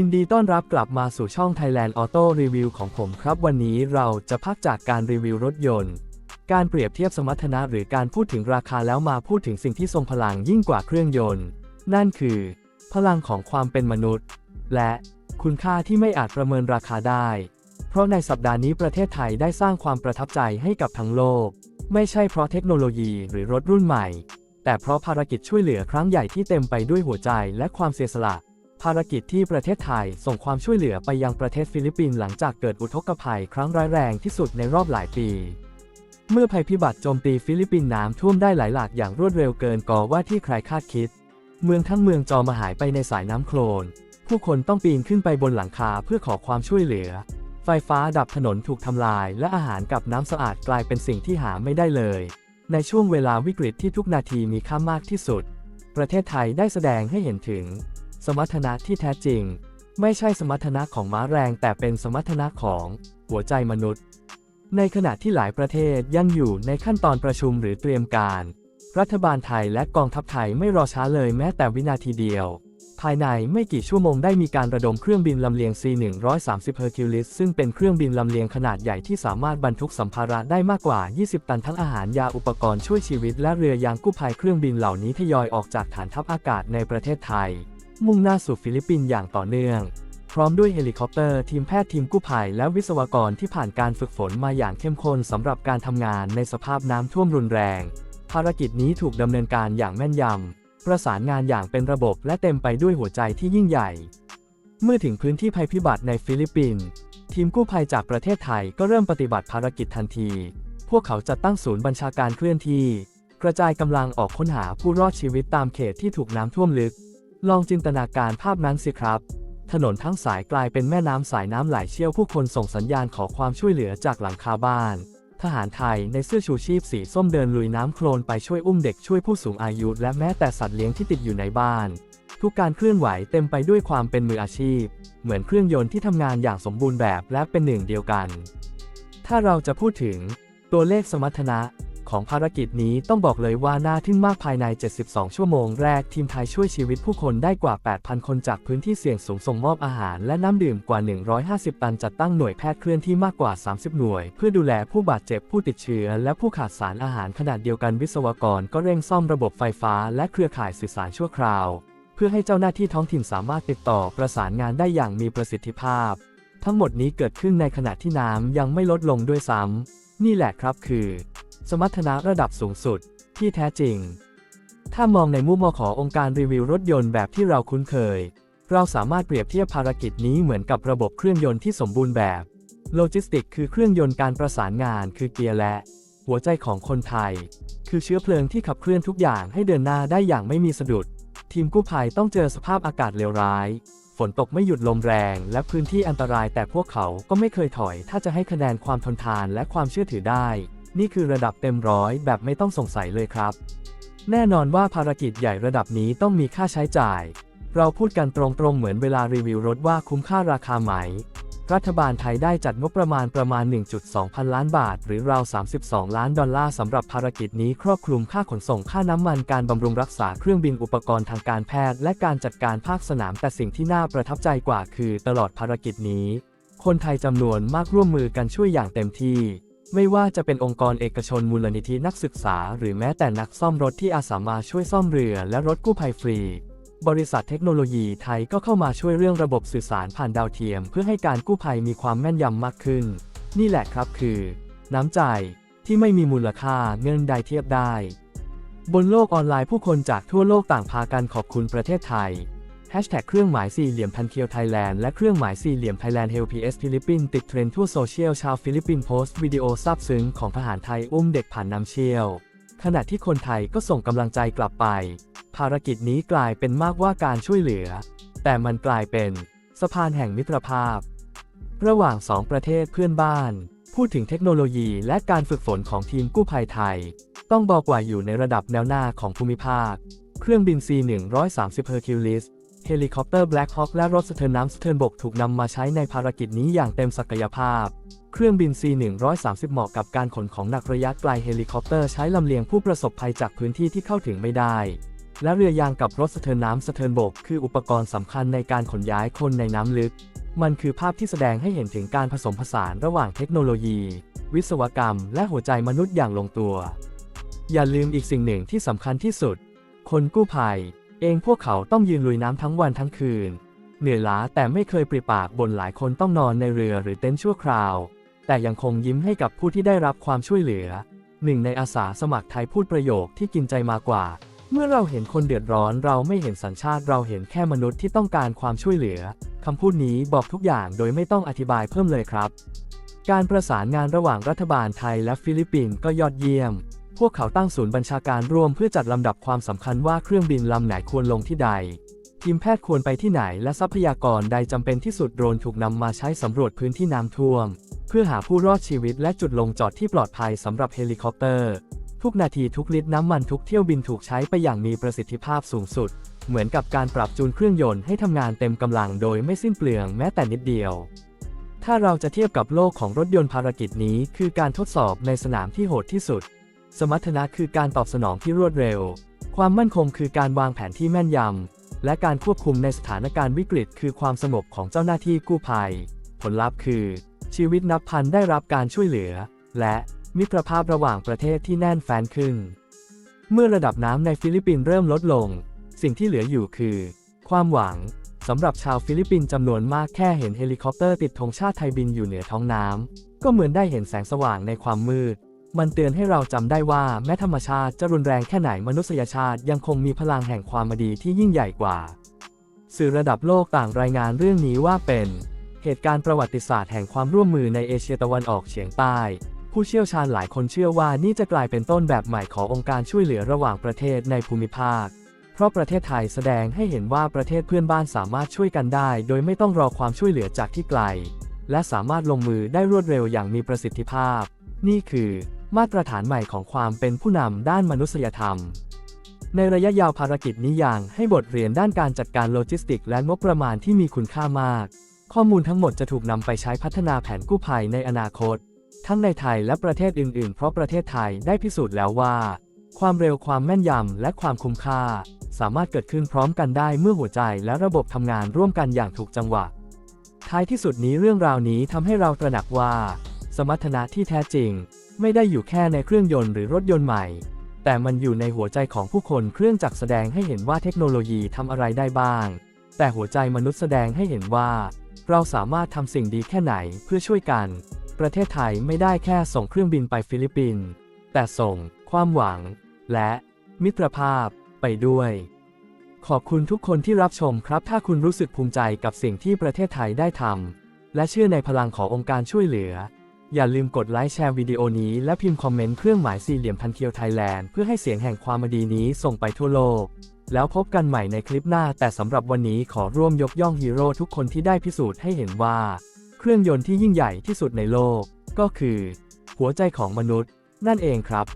ยินดีต้อนรับกลับมาสู่ช่อง Thailand Auto Review ของผมครับ วันนี้เราจะพักจากการรีวิวรถยนต์ การเปรียบเทียบสมรรถนะหรือการพูดถึงราคาแล้วมาพูดถึงสิ่งที่ทรงพลังยิ่งกว่าเครื่องยนต์ นั่นคือ พลังของความเป็นมนุษย์ และคุณค่าที่ไม่อาจประเมินราคาได้ เพราะในสัปดาห์นี้ประเทศไทยได้สร้างความประทับใจให้กับทั้งโลก ไม่ใช่เพราะเทคโนโลยีหรือรถรุ่นใหม่ แต่เพราะภารกิจช่วยเหลือครั้งใหญ่ที่เต็มไปด้วยหัวใจและความเสียสละ ภารกิจที่ประเทศไทยส่งความช่วยเหลือไปยังประเทศฟิลิปปินส์หลังจากเกิดอุทกภัยครั้งร้ายแรงที่สุดในรอบหลายปี เมื่อภัยพิบัติโจมตีฟิลิปปินส์น้ำท่วมได้หลายหลากอย่างรวดเร็วเกินกว่าว่าที่ใครคาดคิด เมืองทั้งเมืองจอมาหายไปในสายน้ำโคลน ผู้คนต้องปีนขึ้นไปบนหลังคาเพื่อขอความช่วยเหลือ ไฟฟ้าดับถนนถูกทำลาย และอาหารกับน้ำสะอาดกลายเป็นสิ่งที่หาไม่ได้เลย ในช่วงเวลาวิกฤตที่ทุกนาทีมีค่ามากที่สุด ประเทศไทยได้แสดงให้เห็นถึง สมรรถนะที่แท้จริง ไม่ใช่สมรรถนะของม้าแรง แต่เป็นสมรรถนะของหัวใจมนุษย์ ในขณะที่หลายประเทศยังอยู่ในขั้นตอนประชุมหรือเตรียมการ รัฐบาลไทยและกองทัพไทยไม่รอช้าเลยแม้แต่วินาทีเดียว ภายในไม่กี่ชั่วโมงได้มีการระดมเครื่องบินลำเลียง C-130 Hercules ซึ่งเป็นเครื่องบินลำเลียงขนาดใหญ่ที่สามารถบรรทุกสัมภาระได้มากกว่า 20 ตันทั้งอาหารยาอุปกรณ์ช่วยชีวิตและเรือยางกู้ภัยเครื่องบินเหล่านี้ทยอยออกจากฐานทัพอากาศในประเทศไทย มุ่งหน้าสู่ฟิลิปปินส์อย่างต่อเนื่อง พร้อมด้วยเฮลิคอปเตอร์ทีมแพทย์ทีมกู้ภัยและวิศวกรที่ผ่านการฝึกฝนมาอย่างเข้มข้นสำหรับการทำงานในสภาพน้ำท่วมรุนแรง ภารกิจนี้ถูกดำเนินการอย่างแม่นยำประสานงานอย่างเป็นระบบและเต็มไปด้วยหัวใจที่ยิ่งใหญ่ เมื่อถึงพื้นที่ภัยพิบัติในฟิลิปปินส์ทีมกู้ภัยจากประเทศไทยก็เริ่มปฏิบัติภารกิจทันที พวกเขาจัดตั้งศูนย์บัญชาการเคลื่อนที่ กระจายกำลังออกค้นหาผู้รอดชีวิตตามเขตที่ถูกน้ำท่วมลึก ลองจินตนาการภาพนั้นสิครับ ถนนทั้งสายกลายเป็นแม่น้ำสายน้ำไหลเชี่ยวผู้คนส่งสัญญาณขอความช่วยเหลือจากหลังคาบ้าน ทหารไทยในเสื้อชูชีพสีส้มเดินลุยน้ำโคลนไปช่วยอุ้มเด็กช่วยผู้สูงอายุและแม้แต่สัตว์เลี้ยงที่ติดอยู่ในบ้าน ทุกการเคลื่อนไหวเต็มไปด้วยความเป็นมืออาชีพ เหมือนเครื่องยนต์ที่ทำงานอย่างสมบูรณ์แบบและเป็นหนึ่งเดียวกัน ถ้าเราจะพูดถึงตัวเลขสมรรถนะ ของภารกิจนี้ต้องบอกเลยว่าน่าทึ่งมากภายใน 72 ชั่วโมงแรกทีมไทยช่วยชีวิตผู้คนได้กว่า 8,000 คนจากพื้นที่เสี่ยงสูงส่งมอบอาหาร และน้ำดื่มกว่า 150 ตันจัดตั้งหน่วยแพทย์เคลื่อนที่มากกว่า 30 หน่วย เพื่อดูแลผู้บาดเจ็บผู้ติดเชื้อ และผู้ขาดสารอาหารขนาดเดียวกันวิศวกร ก็เร่งซ่อมระบบไฟฟ้า และเครือข่ายสื่อสารชั่วคราว เพื่อให้เจ้าหน้าที่ท้องถิ่นสามารถติดต่อประสานงานได้อย่างมีประสิทธิภาพ ทั้งหมดนี้เกิดขึ้นในขณะที่น้ำยังไม่ลดลงด้วยซ้ำนี่แหละครับคือ สมรรถนะระดับสูงสุด ที่แท้จริง ถ้ามองในมุมมองขององค์การรีวิวรถยนต์แบบที่เราคุ้นเคย เราสามารถเปรียบเทียบภารกิจนี้เหมือนกับระบบเครื่องยนต์ที่สมบูรณ์แบบโลจิสติกคือเครื่องยนต์การประสานงานคือเกียร์และ หัวใจของคนไทย คือเชื้อเพลิงที่ขับเคลื่อนทุกอย่างให้เดินหน้าได้อย่างไม่มีสะดุด ทีมกู้ภัยต้องเจอสภาพอากาศเลวร้าย ฝนตกไม่หยุดลมแรง และพื้นที่อันตรายแต่พวกเขาก็ไม่เคยถอย ถ้าจะให้คะแนนความทนทานและความเชื่อถือได้ นี่คือระดับเต็มร้อยแบบไม่ต้องสงสัยเลยครับ แน่นอนว่าภารกิจใหญ่ระดับนี้ต้องมีค่าใช้จ่าย เราพูดกันตรงๆเหมือนเวลารีวิวรถว่าคุ้มค่าราคาไหม รัฐบาลไทยได้จัดงบประมาณประมาณ 1.2 พันล้านบาท หรือราว 32 ล้านดอลลาร์สำหรับภารกิจนี้ครอบคลุมค่าขนส่งค่าน้ำมันการบำรุงรักษาเครื่องบินอุปกรณ์ทางการแพทย์และการจัดการภาคสนามแต่สิ่งที่น่าประทับใจกว่าคือ ตลอดภารกิจนี้ คนไทยจำนวนมากร่วมมือกันช่วยอย่างเต็มที่ ไม่ว่าจะเป็นองค์กรเอกชนมูลนิธินักศึกษา หรือแม้แต่นักซ่อมรถที่อาสามาช่วยซ่อมเรือและรถกู้ภัยฟรี บริษัทเทคโนโลยีไทยก็เข้ามาช่วยเรื่องระบบสื่อสารผ่านดาวเทียม เพื่อให้การกู้ภัยมีความแม่นยำมากขึ้น นี่แหละครับคือ น้ำใจที่ไม่มีมูลค่าเงินใดเทียบได้ บนโลกออนไลน์ผู้คนจากทั่วโลกต่างพากันขอบคุณประเทศไทย เครื่องหมายสี่เหลี่ยมพันเคียวไทยแลนด์และเครื่องหมายสี่เหลี่ยมไทยแลนด์เฮลพีเอสฟิลิปปินส์ติดเทรนด์ทั่วโซเชียลชาวฟิลิปปินส์โพสต์วิดีโอซาบซึ้งของทหารไทยอุ้มเด็กผ่านน้ำเชี่ยว ขณะที่คนไทยก็ส่งกำลังใจกลับไป ภารกิจนี้กลายเป็นมากว่าการช่วยเหลือ แต่มันกลายเป็นสะพานแห่งมิตรภาพ ระหว่างสองประเทศเพื่อนบ้าน พูดถึงเทคโนโลยีและการฝึกฝนของทีมกู้ภัยไทย ต้องบอกว่าอยู่ในระดับแนวหน้าของภูมิภาค เครื่องบิน C-130 Hercules เฮลิคอปเตอร์ Black Hawk และรถสะเทินน้ำสะเทินบกถูกนำมาใช้ในภารกิจนี้อย่างเต็มศักยภาพ เครื่องบิน C-130 เหมาะกับการขนของหนักระยะไกลเฮลิคอปเตอร์ใช้ลำเลียงผู้ประสบภัยจากพื้นที่ที่เข้าถึงไม่ได้ และเรือยางกับรถสะเทินน้ำสะเทินบก คืออุปกรณ์สำคัญในการขนย้ายคนในน้ำลึก มันคือภาพที่แสดงให้เห็นถึงการผสมผสานระหว่างเทคโนโลยี วิศวกรรม และหัวใจมนุษย์อย่างลงตัว อย่าลืมอีกสิ่งหนึ่งที่สำคัญที่สุด คนกู้ภัย เองพวกเขาต้องยืนลุยน้ำทั้งวันทั้งคืน เหนื่อยล้าแต่ไม่เคยปริปากบนหลายคนต้องนอนในเรือหรือเต็นท์ชั่วคราว แต่ยังคงยิ้มให้กับผู้ที่ได้รับความช่วยเหลือ หนึ่งในอาสาสมัครไทยพูดประโยคที่กินใจมากว่า เมื่อเราเห็นคนเดือดร้อนเราไม่เห็นสัญชาติเราเห็นแค่มนุษย์ที่ต้องการความช่วยเหลือคำพูดนี้บอกทุกอย่างโดยไม่ต้องอธิบายเพิ่มเลยครับ การประสานงานระหว่างรัฐบาลไทยและฟิลิปปินส์ก็ยอดเยี่ยม พวกเขาตั้งศูนย์บัญชาการร่วมเพื่อจัดลำดับความสำคัญว่าเครื่องบินลำไหนควรลงที่ใด ทีมแพทย์ควรไปที่ไหนและทรัพยากรใดจำเป็นที่สุดโดรนถูกนำมาใช้สำรวจพื้นที่น้ำท่วม เพื่อหาผู้รอดชีวิตและจุดลงจอดที่ปลอดภัยสำหรับเฮลิคอปเตอร์ ทุกนาทีทุกลิตรน้ำมันทุกเที่ยวบินถูกใช้ไปอย่างมีประสิทธิภาพสูงสุด เหมือนกับการปรับจูนเครื่องยนต์ให้ทำงานเต็มกำลังโดยไม่สิ้นเปลืองแม้แต่นิดเดียวถ้าเราจะเทียบกับโลกของรถยนต์ภารกิจนี้คือการทดสอบในสนามที่โหดที่สุด สมรรถนะคือการตอบสนองที่รวดเร็ว ความมั่นคงคือการวางแผนที่แม่นยำ และการควบคุมในสถานการณ์วิกฤต คือความสงบของเจ้าหน้าที่กู้ภัย ผลลัพธ์คือ ชีวิตนับพันได้รับการช่วยเหลือ และมิตรภาพระหว่างประเทศที่แน่นแฟ้นขึ้น เมื่อระดับน้ำในฟิลิปปินส์เริ่มลดลง สิ่งที่เหลืออยู่คือ ความหวังสำหรับชาวฟิลิปปินส์จำนวนมากแค่เห็นเฮลิคอปเตอร์ติดธงชาติไทยบินอยู่เหนือท้องน้ำก็เหมือนได้เห็นแสงสว่างในความมืด มันเตือนให้เราจำได้ว่าแม้ธรรมชาติจะรุนแรงแค่ไหนมนุษยชาติยังคงมีพลังแห่งความดีที่ยิ่งใหญ่กว่า สื่อระดับโลกต่างรายงานเรื่องนี้ว่าเป็น เหตุการณ์ประวัติศาสตร์แห่งความร่วมมือในเอเชียตะวันออกเฉียงใต้ ผู้เชี่ยวชาญหลายคนเชื่อว่านี่จะกลายเป็นต้นแบบใหม่ขององค์การช่วยเหลือระหว่างประเทศในภูมิภาค เพราะประเทศไทยแสดงให้เห็นว่าประเทศเพื่อนบ้านสามารถช่วยกันได้ โดยไม่ต้องรอความช่วยเหลือจากที่ไกล และสามารถลงมือได้รวดเร็วอย่างมีประสิทธิภาพ นี่คือ มาตรฐานใหม่ของความเป็นผู้นำด้านมนุษยธรรม ในระยะยาวภารกิจนี้อย่างให้บทเรียนด้านการจัดการโลจิสติก และงบประมาณที่มีคุณค่ามาก ข้อมูลทั้งหมดจะถูกนำไปใช้พัฒนาแผนกู้ภัยในอนาคต ทั้งในไทยและประเทศอื่น ๆ เพราะประเทศไทยได้พิสูจน์แล้วว่า ความเร็วความแม่นยำและความคุ้มค่า สามารถเกิดขึ้นพร้อมกันได้เมื่อหัวใจและระบบทำงานร่วมกันอย่างถูกจังหวะท้ายที่สุดนี้เรื่องราวนี้ทำให้เราตระหนักว่า สมรรถนะที่แท้จริง ไม่ได้อยู่แค่ในเครื่องยนต์หรือรถยนต์ใหม่ แต่มันอยู่ในหัวใจของผู้คนเครื่องจักรแสดงให้เห็นว่าเทคโนโลยีทำอะไรได้บ้าง แต่หัวใจมนุษย์แสดงให้เห็นว่า เราสามารถทำสิ่งดีแค่ไหนเพื่อช่วยกัน ประเทศไทยไม่ได้แค่ส่งเครื่องบินไปฟิลิปปินส์แต่ส่ง ความหวัง และมิตรภาพไปด้วย ขอบคุณทุกคนที่รับชมครับ ถ้าคุณรู้สึกภูมิใจกับสิ่งที่ประเทศไทยได้ทำและเชื่อในพลังขององค์การช่วยเหลือ อย่าลืมกดไลค์แชร์วิดีโอนี้และพิมพ์คอมเมนต์เครื่องหมายสี่เหลี่ยมพันเคียวไทยแลนด์เพื่อให้เสียงแห่งความดีนี้ส่งไปทั่วโลก แล้วพบกันใหม่ในคลิปหน้า แต่สำหรับวันนี้ขอร่วมยกย่องฮีโร่ทุกคนที่ได้พิสูจน์ให้เห็นว่า เครื่องยนต์ที่ยิ่งใหญ่ที่สุดในโลก ก็คือ หัวใจของมนุษย์ นั่นเองครับ